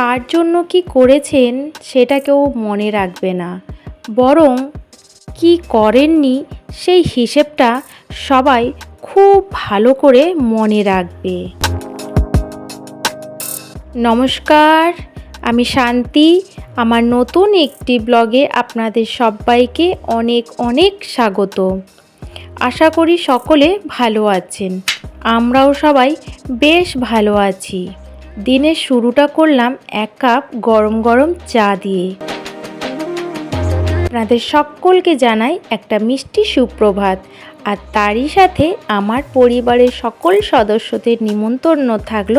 কার জন্য কি করেছেন সেটা কেউ মনে রাখবে না। বরং কি করেননি সেই হিসেবটা সবাই খুব ভালো করে মনে রাখবে। নমস্কার, আমি শান্তি। আমার নতুন একটি ব্লগে আপনাদের সবাইকে অনেক অনেক স্বাগত। আশা করি সকলে ভালো আছেন। আমরাও সবাই বেশ ভালো আছি। দিনের শুরুটা করলাম এক কাপ গরম গরম চা দিয়ে। আপনাদের সকলকে জানাই একটা মিষ্টি সুপ্রভাত। আর তারই সাথে আমার পরিবারের সকল সদস্যদের নিমন্ত্রণ থাকল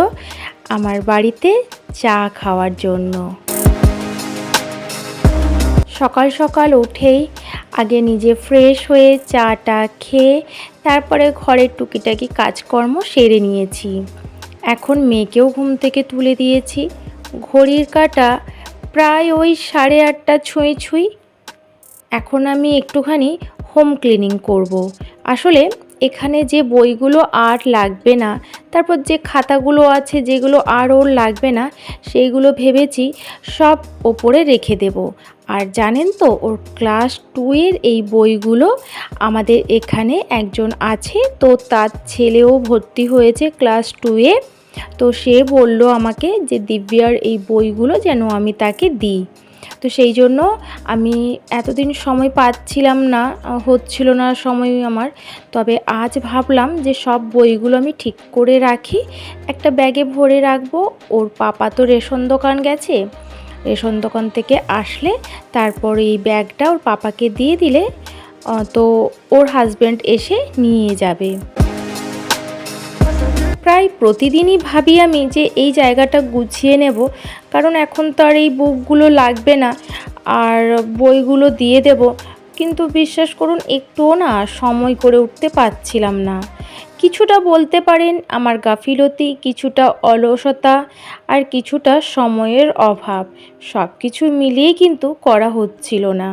আমার বাড়িতে চা খাওয়ার জন্য। সকাল সকাল উঠেই আগে নিজে ফ্রেশ হয়ে চাটা খেয়ে তারপরে ঘরের টুকিটাকি কাজকর্ম সেরে নিয়েছি। এখন মেয়েকেও ঘুম থেকে তুলে দিয়েছি। ঘড়ির কাটা প্রায় ওই সাড়ে আটটা ছুঁই ছুঁই। এখন আমি একটুখানি হোম ক্লিনিং করব। আসলে এখানে যে বইগুলো আর লাগবে না, তারপর যে খাতাগুলো আছে যেগুলো আর ওর লাগবে না, সেইগুলো ভেবেছি সব ওপরে রেখে দেব। আর জানেন তো, ওর ক্লাস টুয়ের এই বইগুলো আমাদের এখানে একজন আছে, তো তার ছেলেও ভর্তি হয়েছে ক্লাস টুয়ে তো সে বলল আমাকে যে, দিব্যার এই বইগুলো যেন আমি তাকে দিই। তো সেই জন্য আমি এতদিন সময় পাচ্ছিলাম না, হচ্ছিল না সময় আমার। তবে আজ ভাবলাম যে, সব বইগুলো আমি ঠিক করে রাখি, একটা ব্যাগে ভরে রাখব। ওর পাপা তো রেশন দোকান গেছে রেশন দোকান থেকে আসলে তারপর এই ব্যাগটা ওর পাপাকে দিয়ে দিলে তো ওর হাজব্যান্ড এসে নিয়ে যাবে। প্রায় প্রতিদিনই ভাবি আমি যে এই জায়গাটা গুছিয়ে নেব, কারণ এখন তো আর এই বুকগুলো লাগবে না, আর বইগুলো দিয়ে দেব। কিন্তু বিশ্বাস করুন, একটুও না সময় করে উঠতে পারছিলাম না। কিছুটা বলতে পারেন আমার গাফিলতি, কিছুটা অলসতা আর কিছুটা সময়ের অভাব। সব কিছু মিলিয়ে কিন্তু করা হচ্ছিল না।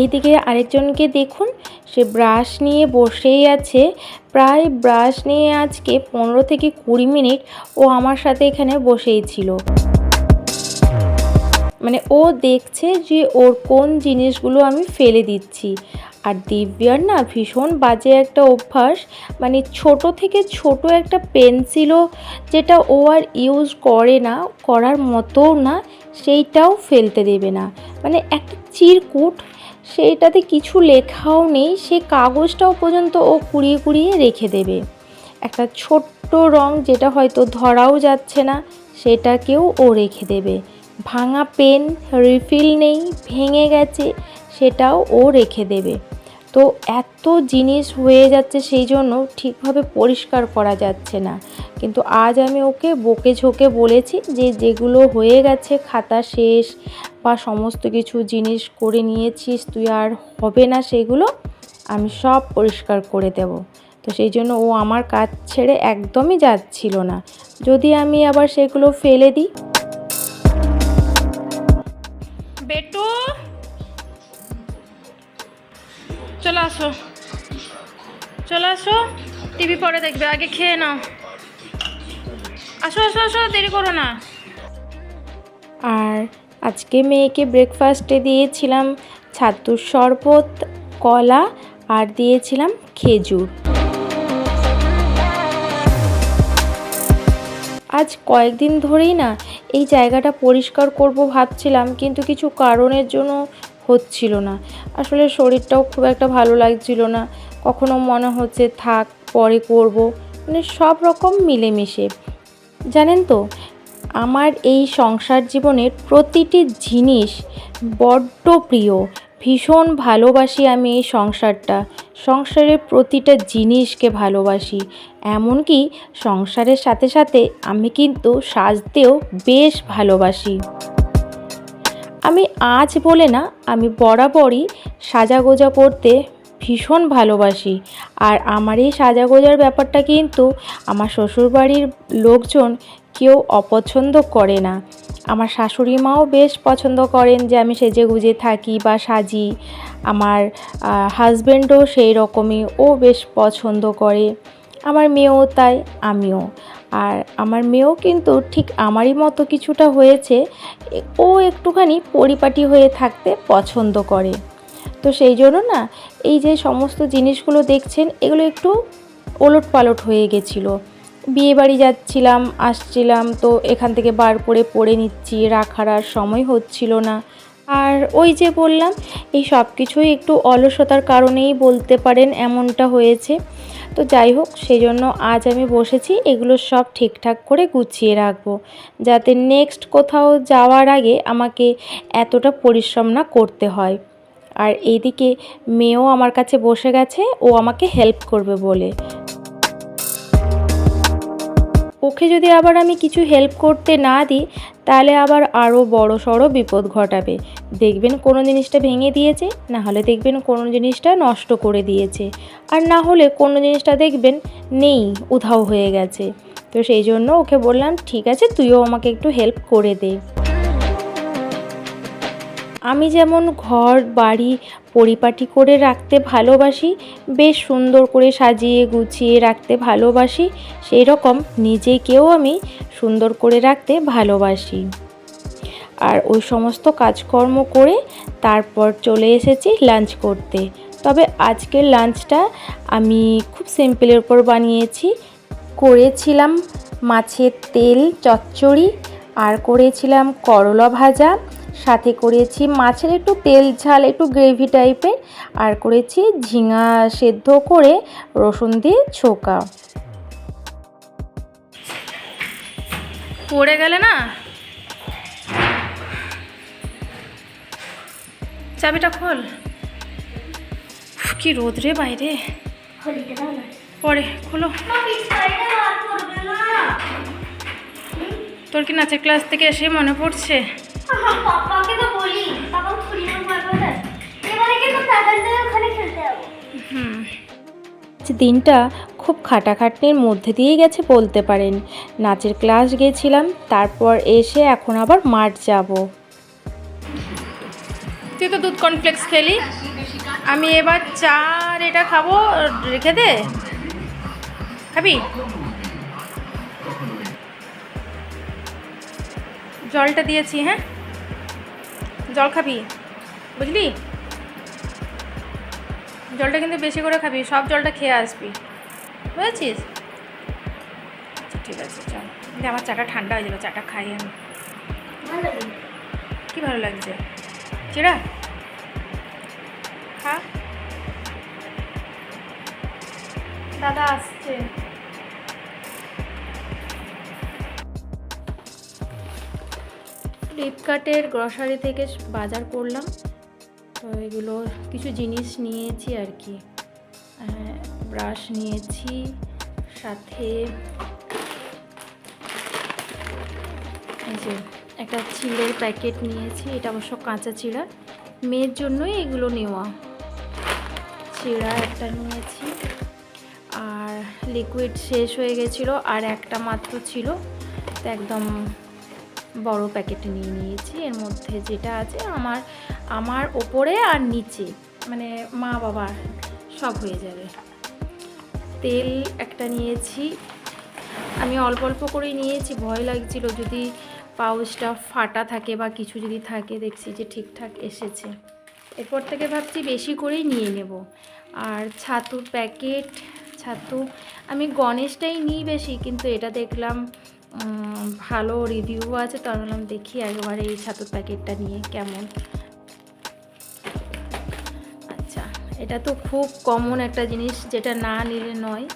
এইদিকে আরেকজনকে দেখুন, সে ব্রাশ নিয়ে বসেই আছে। প্রায় ব্রাশ নিয়ে আজকে পনেরো থেকে কুড়ি মিনিট ও আমার সাথে এখানে বসেই ছিল। মানে ও দেখছে যে ওর কোন জিনিসগুলো আমি ফেলে দিচ্ছি। আর দিব্যার না ভীষণ বাজে একটা অভ্যাস। মানে ছোট থেকে ছোট একটা পেন্সিলও যেটা ও আর ইউজ করে না, করার মতোও না, সেইটাও ফেলতে দেবে না। মানে একটা চিরকুট, সেইটাতে কিছু লেখাও নেই, সে কাগজটাও পর্যন্ত ও কুড়িয়ে কুড়িয়ে রেখে দেবে। একটা ছোট্ট রং যেটা হয়তো ধরাও যাচ্ছে না, সেটাকেও ও রেখে দেবে। ভাঙা পেন, রিফিল নেই, ভেঙে গেছে, সেটাও ও রেখে দেবে। তো এত জিনিস হয়ে যাচ্ছে সেই জন্য ঠিকভাবে পরিষ্কার করা যাচ্ছে না। কিন্তু আজ আমি ওকে বকে ঝোঁকে বলেছি যে যেগুলো হয়ে গেছে খাতা শেষ বা সমস্ত কিছু জিনিস করে নিয়েছিস, তুই আর হবে না সেগুলো আমি সব পরিষ্কার করে দেব। তো সেই জন্য ও আমার কাজ ছেড়ে একদমই যাচ্ছিল না। যদি আমি আবার সেগুলো ফেলে দিই? বেটু! আসো। চলে আসো। টিভি পরে দেখবে, আগে খেয়ে নাও। আসো আসো আসো, দেরি করো না। আর আজকে মেয়েকে ব্রেকফাস্টে দিয়েছিলাম ছাতুর শরবত, কলা আর দিয়েছিলাম খেজুর। আজ কয়েকদিন ধরেই না এই জায়গাটা পরিষ্কার করব ভাবছিলাম, কিন্তু কিছু কারণের জন্য হচ্ছিল না। আসলে শরীরটাও খুব একটা ভালো লাগছিল না। কখনো মনে হচ্ছে, থাক, পরে করব। মানে সব রকম মিলেমিশে। জানেন তো, আমার এই সংসার জীবনের প্রতিটি জিনিস বড্ড প্রিয়। ভীষণ ভালোবাসি আমি এই সংসারটা। সংসারের প্রতিটা জিনিসকে ভালোবাসি। এমনকি সংসারের সাথে সাথে আমি কিন্তু সাজতেও বেশ ভালোবাসি। আমি আজ বলে না, আমি বরাবরই সাজাগোজা করতে ভীষণ ভালোবাসি। আর আমার এই সাজাগোজার ব্যাপারটা কিন্তু আমার শ্বশুরবাড়ির লোকজন কেউ অপছন্দ করে না। আমার শাশুড়ি মাও বেশ পছন্দ করেন যে আমি সেজে গুজে থাকি বা সাজি। আমার হাজব্যান্ডও সেই রকমই, ও বেশ পছন্দ করে। আমার মেয়েও তাই, আমিও। আর আমার মেয়েও কিন্তু ঠিক আমারই মতো কিছুটা হয়েছে। ও একটুখানি পরিপাটি হয়ে থাকতে পছন্দ করে। তো সেই জন্য না, এই যে সমস্ত জিনিসগুলো দেখছেন, এগুলো একটু ওলট পালট হয়ে গেছিল। বিয়ে বাড়ি যাচ্ছিলাম, আসছিলাম, তো এখান থেকে বার করে পড়ে নিচ্ছি, রাখার আর সময় হচ্ছিল না। আর ওই যে বললাম, এই সব কিছুই একটু অলসতার কারণেই বলতে পারেন এমনটা হয়েছে। তো যাই হোক সেই জন্য আজ আমি বসেছি, এগুলো সব ঠিকঠাক করে গুছিয়ে রাখব। যাতে নেক্সট কোথাও যাওয়ার আগে আমাকে এতটা পরিশ্রম না করতে হয়। আর এইদিকে মেয়েও আমার কাছে বসে গেছে, ও আমাকে হেল্প করবে বলে। ওকে যদি আবার আমি কিছু হেল্প করতে না দিই, তাহলে আবার আরও বড় সড়ো বিপদ ঘটাবে। দেখবেন কোনো জিনিসটা ভেঙে দিয়েছে, না হলে দেখবেন কোনো জিনিসটা নষ্ট করে দিয়েছে। আর না হলে কোনো জিনিসটা দেখবেন নেই, উধাও হয়ে গেছে। তো সেই জন্য ওকে বললাম, ঠিক আছে, তুইও আমাকে একটু হেল্প করে দে। আমি যেমন ঘর, বাড়ি পরিপাটি করে রাখতে ভালোবাসি, বেশ সুন্দর করে সাজিয়ে গুছিয়ে রাখতে ভালোবাসি সেই রকম নিজেকেও আমি সুন্দর করে রাখতে ভালোবাসি। আর ওই সমস্ত কাজকর্ম করে তারপর চলে এসেছি লাঞ্চ করতে। তবে আজকের লাঞ্চটা আমি খুব সিম্পলের উপর বানিয়েছি। করেছিলাম মাছের তেল, চচ্চড়ি, আর করেছিলাম করলা ভাজা। সাথে করেছি মাছের একটু তেল ঝাল, একটু গ্রেভি টাইপের আর করেছি ঝিঙা সেদ্ধ করে রসুন দিয়ে ছোকা। পড়ে গেলে না? চাবিটা খোল। কি রোদ রে বাইরে। পরে, খোলো। তোর কি নাচের ক্লাস থেকে এসে মনে পড়ছে? হুম। দিনটা খুব খাটাখাটনির মধ্যে দিয়ে গেছে বলতে পারেন। নাচের ক্লাস গেছিলাম, তারপর এসে এখন আবার মাঠ যাব। তুই তো দুধ কর্নফ্লেক্স খেলি। আমি এবার চা আর এটা খাব, রেখে দে। খাবি? জলটা দিয়েছি হ্যাঁ? জল খাবি বুঝলি? জলটা কিন্তু বেশি করে খাবি সব জলটা খেয়ে আসবি বুঝেছিস? আচ্ছা, ঠিক আছে চল। কিন্তু আমার চাটা ঠান্ডা হয়ে যাবে চাটা খাই আমি। ভালো কি ভালো লাগছে? চিড়া? খা। দাদা আসছে। ফ্লিপকার্টের গ্রসারি থেকে বাজার করলাম। তো এগুলো কিছু জিনিস নিয়েছি আর কি। ব্রাশ নিয়েছি, সাথে এই যে একটা চিড়ের প্যাকেট নিয়েছি, এটা অবশ্য কাঁচা চিড়া। মেয়ের জন্যই এগুলো নেওয়া। চিড়া একটা নিয়েছি, আর লিকুইড শেষ হয়ে গেছিল, আর একটা মাত্র ছিল। একদম বড় প্যাকেট নিয়ে নিয়েছি। এর মধ্যে যেটা আছে আমার আমার ওপরে আর নিচে মানে মা বাবার সব হয়ে যাবে। তেল একটা নিয়েছি। আমি অল্প অল্প করেই নিয়েছি, ভয় লাগছিল যদি পাউচটা ফাটা থাকে বা কিছু যদি থাকে, দেখছি যে ঠিকঠাক এসেছে। এরপর থেকে ভাবছি বেশি করেই নিয়ে নেব। আর ছাতুর প্যাকেট, ছাতু, আমি গণেশটাই নিই বেশি, কিন্তু এটা দেখলাম ভালো রিভিউ আছে তো আমি বললাম দেখি একবারে এই ছাতুর প্যাকেটটা নিয়ে কেমন। আচ্ছা এটা তো খুব কমন একটা জিনিস, যেটা না নিলে নয়।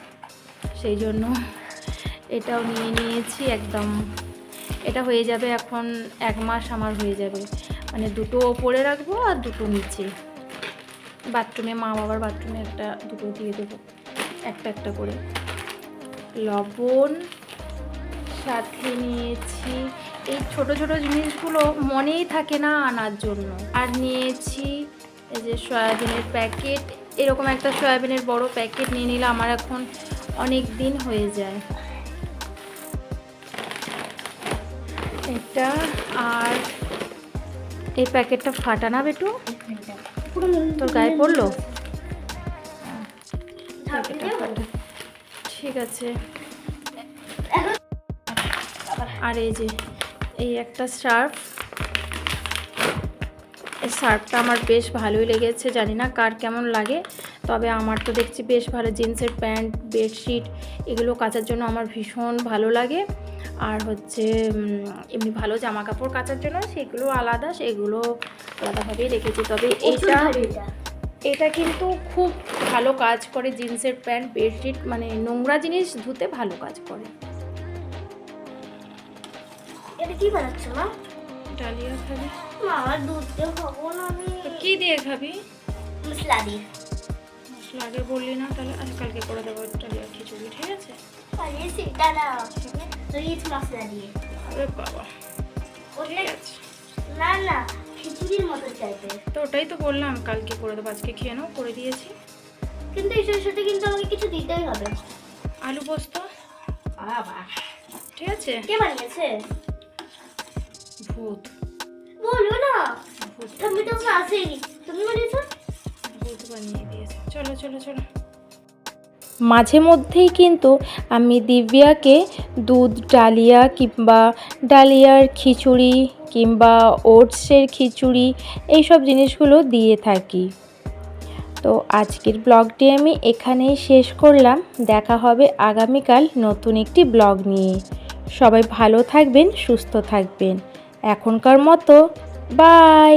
সেই জন্য এটাও নিয়ে নিয়েছি একদম। এটা হয়ে যাবে এখন এক মাস আমার হয়ে যাবে। মানে দুটো ওপরে রাখব আর দুটো নিচে। বাথরুমে, মা বাবার বাথরুমে একটা দুটো দিয়ে দেবো। একটা একটা করে। লবণ সাথে নিয়েছি। এই ছোট ছোট জিনিসগুলো মনেই থাকে না আনার জন্য। আর নিয়েছি এই যে সয়াবিনের প্যাকেট। এরকম একটা সয়াবিনের বড় প্যাকেট নিয়ে নিলে আমার এখন অনেক দিন হয়ে যায়। এটা আর এই প্যাকেটটা ফাটা না বেটু? তোর গায়ে পড়ল? ঠিক আছে। আর এই যে এই একটা সার্ফ। এই সার্ফটা আমার বেশ ভালোই লেগেছে জানি না কার কেমন লাগে। তবে আমার তো দেখছি বেশ ভালো জিন্সের প্যান্ট বেডশিট এগুলো কাচার জন্য আমার ভীষণ ভালো লাগে। আর হচ্ছে এমনি ভালো জামা কাপড় কাচার জন্য সেগুলো আলাদা সেগুলো আলাদাভাবেই রেখেছি। তবে এইটা এটা। এটা কিন্তু খুব ভালো কাজ করে জিন্সের প্যান্ট বেডশিট মানে নোংরা জিনিস ধুতে ভালো কাজ করে। কি বানাচ্ছো মা? ডালিয়া খাবি। মামা দুধ দিয়ে খাব না আমি। কি দিয়ে খাবি? মশলা দিয়ে। মশলা আগে বললি না তাহলে আজ কালকে করে দেবো ডালিয়া খিচুড়ি ঠিক আছে? আরে সেটা না রিচ মশলা দিয়ে। আরে বাবা ঠিক আছে। না না খিচুড়ির মতো টাইপের তো ওটাই তো বললাম কালকে করে দেবো আজকে খেয়ে নাও করে দিয়েছি। কিন্তু এটার সাথে কিন্তু আমাকে কিছু দিতেই হবে। আলু পোস্ত। ঠিক আছে? কে বানিয়েছে? ভূত। বলো না। তুমি তো আসেনি। তুমি বানিয়েছো ভূত বানিয়ে দিয়েছে। চলো চলো চলো। মাঝে মধ্যেই কিন্তু আমি দিব্যাকে দুধ ডালিয়া কিংবা ডালিয়ার খিচুড়ি কিংবা ওটসের খিচুড়ি এইসব জিনিসগুলো দিয়ে থাকি। তো আজকের ব্লগটি আমি এখানেই শেষ করলাম। দেখা হবে আগামীকাল নতুন একটি ব্লগ নিয়ে। সবাই ভালো থাকবেন সুস্থ থাকবেন। এখনকার মতো বাই